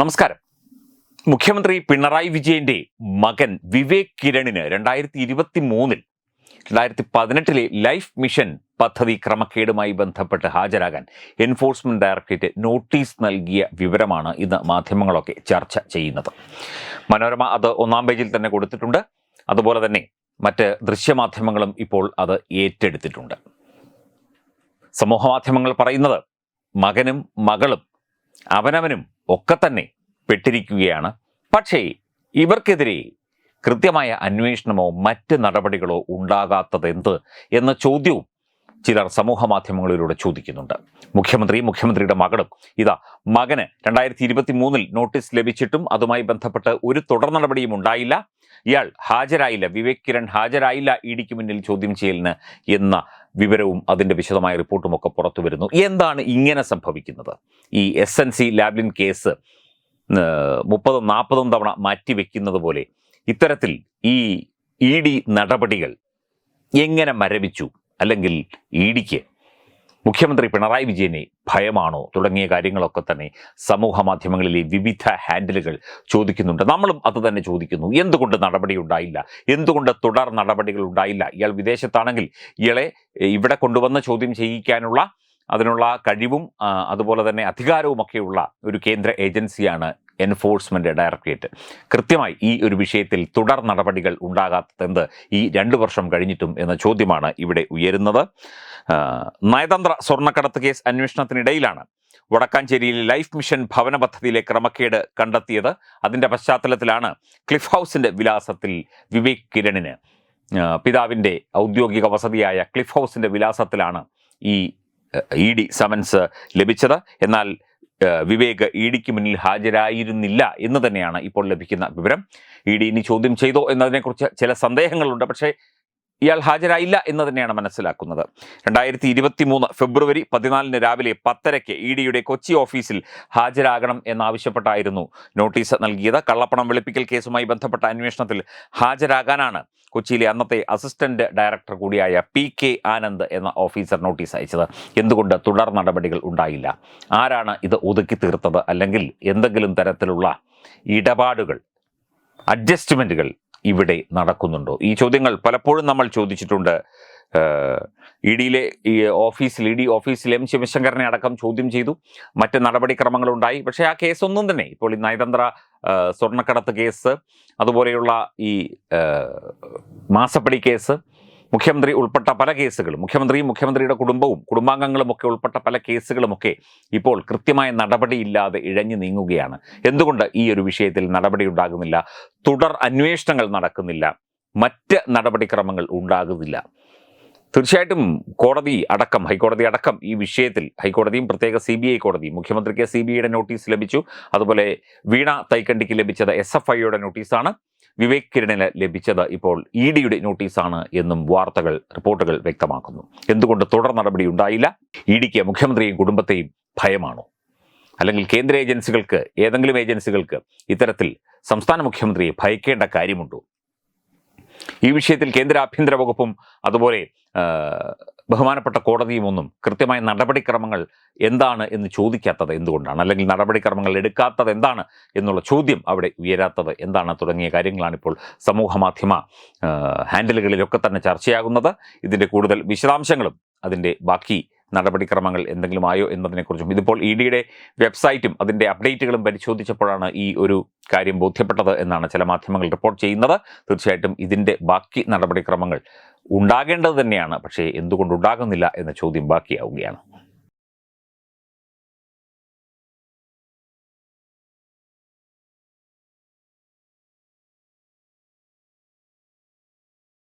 നമസ്കാരം. മുഖ്യമന്ത്രി പിണറായി വിജയന്റെ മകൻ വിവേക് കിരണിന് രണ്ടായിരത്തി ഇരുപത്തി മൂന്നിൽ രണ്ടായിരത്തി പതിനെട്ടിലെ ലൈഫ് മിഷൻ പദ്ധതി ക്രമക്കേടുമായി ബന്ധപ്പെട്ട് ഹാജരാകാൻ എൻഫോഴ്സ്മെന്റ് ഡയറക്ടറേറ്റ് നോട്ടീസ് നൽകിയ വിവരമാണ് ഇന്ന് മാധ്യമങ്ങളൊക്കെ ചർച്ച ചെയ്യുന്നത്. മനോരമ അത് ഒന്നാം പേജിൽ തന്നെ കൊടുത്തിട്ടുണ്ട്. അതുപോലെ തന്നെ മറ്റ് ദൃശ്യമാധ്യമങ്ങളും ഇപ്പോൾ അത് ഏറ്റെടുത്തിട്ടുണ്ട്. സമൂഹമാധ്യമങ്ങൾ പറയുന്നത് മകനും മകളും അവനവനും ഒക്കെ തന്നെ പെട്ടിരിക്കുകയാണ്. പക്ഷേ ഇവർക്കെതിരെ കൃത്യമായ അന്വേഷണമോ മറ്റ് നടപടികളോ ഉണ്ടാകാത്തതെന്ത് എന്ന ചോദ്യവും ചിലർ സമൂഹ മാധ്യമങ്ങളിലൂടെ ചോദിക്കുന്നുണ്ട്. മുഖ്യമന്ത്രി മുഖ്യമന്ത്രിയുടെ മകളും ഇതാ മകന് രണ്ടായിരത്തി ഇരുപത്തി മൂന്നിൽ നോട്ടീസ് ലഭിച്ചിട്ടും അതുമായി ബന്ധപ്പെട്ട് ഒരു തുടർ നടപടിയും ഉണ്ടായില്ല. ഇയാൾ ഹാജരായില്ല. വിവേക് കിരൺ ഹാജരായില്ല. ഇ ഡിക്ക് മുന്നിൽ ചോദ്യം ചെയ്യലിന് എന്ന വിവരവും അതിന്റെ വിശദമായ റിപ്പോർട്ടുമൊക്കെ പുറത്തു വരുന്നു. എന്താണ് ഇങ്ങനെ സംഭവിക്കുന്നത്? ഈ S N C Lavalin case മുപ്പതും നാൽപ്പതും തവണ മാറ്റിവെക്കുന്നത് പോലെ ഇത്തരത്തിൽ ഈ ഇ ഡി നടപടികൾ എങ്ങനെ മരവിച്ചു? അല്ലെങ്കിൽ ഇ ഡിക്ക് മുഖ്യമന്ത്രി പിണറായി വിജയനെ ഭയമാണോ? തുടങ്ങിയ കാര്യങ്ങളൊക്കെ തന്നെ സമൂഹ മാധ്യമങ്ങളിലെ വിവിധ ഹാൻഡിലുകൾ ചോദിക്കുന്നുണ്ട്. നമ്മളും അത് തന്നെ ചോദിക്കുന്നു. എന്തുകൊണ്ട് നടപടി ഉണ്ടായില്ല? എന്തുകൊണ്ട് തുടർ നടപടികൾ ഉണ്ടായില്ല? ഇയാൾ വിദേശത്താണെങ്കിൽ ഇയാളെ ഇവിടെ കൊണ്ടുവന്ന് ചോദ്യം ചെയ്യിക്കാനുള്ള അതിനുള്ള കഴിവും അതുപോലെ തന്നെ അധികാരവുമൊക്കെയുള്ള ഒരു കേന്ദ്ര ഏജൻസിയാണ് എൻഫോഴ്സ്മെന്റ് ഡയറക്ടറേറ്റ്. കൃത്യമായി ഈ ഒരു വിഷയത്തിൽ തുടർ നടപടികൾ ഉണ്ടാകാത്തതെന്ത് ഈ രണ്ട് വർഷം കഴിഞ്ഞിട്ടും എന്ന ചോദ്യമാണ് ഇവിടെ ഉയരുന്നത്. നയതന്ത്ര സ്വർണക്കടത്ത് കേസ് അന്വേഷണത്തിനിടയിലാണ് വടക്കാഞ്ചേരിയിൽ ലൈഫ് മിഷൻ ഭവന പദ്ധതിയിലെ ക്രമക്കേട് കണ്ടെത്തിയത്. അതിന്റെ പശ്ചാത്തലത്തിലാണ് ക്ലിഫ് ഹൗസിന്റെ വിലാസത്തിൽ വിവേക് കിരണിന് പിതാവിന്റെ ഔദ്യോഗിക വസതിയായ ക്ലിഫ് ഹൗസിന്റെ വിലാസത്തിലാണ് ഈ ഇ ഡി സമൻസ് ലഭിച്ചത്. എന്നാൽ വിവേക് ഇ ഡിക്ക് മുന്നിൽ ഹാജരായിരുന്നില്ല എന്ന് തന്നെയാണ് ഇപ്പോൾ ലഭിക്കുന്ന വിവരം. ഇ ഡി ഇനി ചോദ്യം ചെയ്തോ എന്നതിനെക്കുറിച്ച് ചില സന്ദേഹങ്ങളുണ്ട്. പക്ഷേ ഇയാൾ ഹാജരായില്ല എന്ന് തന്നെയാണ് മനസ്സിലാക്കുന്നത്. രണ്ടായിരത്തി ഇരുപത്തി മൂന്ന് ഫെബ്രുവരി പതിനാലിന് രാവിലെ പത്തരയ്ക്ക് ഇ ഡിയുടെ കൊച്ചി ഓഫീസിൽ ഹാജരാകണം എന്നാവശ്യപ്പെട്ടായിരുന്നു. നോട്ടീസ് നൽകിയത് കള്ളപ്പണം വെളുപ്പിക്കൽ കേസുമായി ബന്ധപ്പെട്ട അന്വേഷണത്തിൽ ഹാജരാകാനാണ് കൊച്ചിയിലെ അന്നത്തെ അസിസ്റ്റന്റ് ഡയറക്ടർ കൂടിയായ പി കെ ആനന്ദ് എന്ന ഓഫീസർ നോട്ടീസ് അയച്ചത്. എന്തുകൊണ്ട് തുടർ നടപടികൾ ഉണ്ടായില്ല? ആരാണ് ഇത് ഒതുക്കി തീർത്തത്? അല്ലെങ്കിൽ എന്തെങ്കിലും തരത്തിലുള്ള ഇടപാടുകൾ അഡ്ജസ്റ്റ്മെന്റുകൾ ഇവിടെ നടക്കുന്നുണ്ടോ? ഈ ചോദ്യങ്ങൾ പലപ്പോഴും നമ്മൾ ചോദിച്ചിട്ടുണ്ട്. ഇ ഡിയിലെ ഈ ഓഫീസിൽ ഇ ഡി ഓഫീസിൽ എം ശിവശങ്കറിനെ അടക്കം ചോദ്യം ചെയ്തു. മറ്റ് നടപടിക്രമങ്ങളുണ്ടായി. പക്ഷേ ആ കേസൊന്നും തന്നെ. ഇപ്പോൾ ഈ നയതന്ത്ര സ്വർണക്കടത്ത് കേസ് അതുപോലെയുള്ള ഈ മാസപ്പടി കേസ് മുഖ്യമന്ത്രി ഉൾപ്പെട്ട പല കേസുകളും മുഖ്യമന്ത്രിയും മുഖ്യമന്ത്രിയുടെ കുടുംബവും കുടുംബാംഗങ്ങളും ഒക്കെ ഉൾപ്പെട്ട പല കേസുകളുമൊക്കെ ഇപ്പോൾ കൃത്യമായ നടപടിയില്ലാതെ ഇഴഞ്ഞു നീങ്ങുകയാണ്. എന്തുകൊണ്ട് ഈ ഒരു വിഷയത്തിൽ നടപടി ഉണ്ടാകുന്നില്ല തുടർ അന്വേഷണങ്ങൾ നടക്കുന്നില്ല. മറ്റ് നടപടിക്രമങ്ങൾ ഉണ്ടാകുന്നില്ല. തീർച്ചയായിട്ടും കോടതി അടക്കം ഹൈക്കോടതി അടക്കം ഈ വിഷയത്തിൽ ഹൈക്കോടതിയും പ്രത്യേക സി ബി ഐ കോടതി മുഖ്യമന്ത്രിക്ക് സി ബി ഐയുടെ നോട്ടീസ് ലഭിച്ചു. അതുപോലെ വീണ തൈക്കണ്ടിക്ക് ലഭിച്ചത് എസ് എഫ് ഐയുടെ നോട്ടീസാണ്. വിവേക് കിരണിന് ലഭിച്ചത് ഇപ്പോൾ ഇ ഡിയുടെ നോട്ടീസാണ് എന്നും വാർത്തകൾ റിപ്പോർട്ടുകൾ വ്യക്തമാക്കുന്നു. എന്തുകൊണ്ട് തുടർ നടപടി ഉണ്ടായില്ല? ഇ ഡിക്ക് മുഖ്യമന്ത്രിയും കുടുംബത്തെയും ഭയമാണോ? അല്ലെങ്കിൽ കേന്ദ്ര ഏജൻസികൾക്ക് ഏതെങ്കിലും ഏജൻസികൾക്ക് ഇത്തരത്തിൽ സംസ്ഥാന മുഖ്യമന്ത്രിയെ ഭയക്കേണ്ട കാര്യമുണ്ടോ? ഈ വിഷയത്തിൽ കേന്ദ്ര ആഭ്യന്തര വകുപ്പും അതുപോലെ ബഹുമാനപ്പെട്ട കോടതിയും ഒന്നും കൃത്യമായ നടപടിക്രമങ്ങൾ എന്താണ് എന്ന് ചോദിക്കാത്തത് എന്തുകൊണ്ടാണ്? അല്ലെങ്കിൽ നടപടിക്രമങ്ങൾ എടുക്കാത്തത് എന്താണ് എന്നുള്ള ചോദ്യം അവിടെ ഉയരാത്തത് എന്താണ്? തുടങ്ങിയ കാര്യങ്ങളാണ് ഇപ്പോൾ സമൂഹ മാധ്യമ ആ, ഹാൻഡിലുകളിലൊക്കെ തന്നെ ചർച്ചയാകുന്നത്. ഇതിന്റെ കൂടുതൽ വിശദാംശങ്ങളും അതിന്റെ ബാക്കി നടപടിക്രമങ്ങൾ എന്തെങ്കിലും ആയോ എന്നതിനെക്കുറിച്ചും ഇതിപ്പോൾ ഇ ഡിയുടെ വെബ്സൈറ്റും അതിന്റെ അപ്ഡേറ്റുകളും പരിശോധിച്ചപ്പോഴാണ് ഈ ഒരു കാര്യം ബോധ്യപ്പെട്ടത് എന്നാണ് ചില മാധ്യമങ്ങൾ റിപ്പോർട്ട് ചെയ്യുന്നത്. തീർച്ചയായിട്ടും ഇതിന്റെ ബാക്കി നടപടിക്രമങ്ങൾ ഉണ്ടാകേണ്ടത് തന്നെയാണ്. പക്ഷേ എന്തുകൊണ്ട് ഉണ്ടാകുന്നില്ല എന്ന ചോദ്യം ബാക്കിയാവുകയാണ്.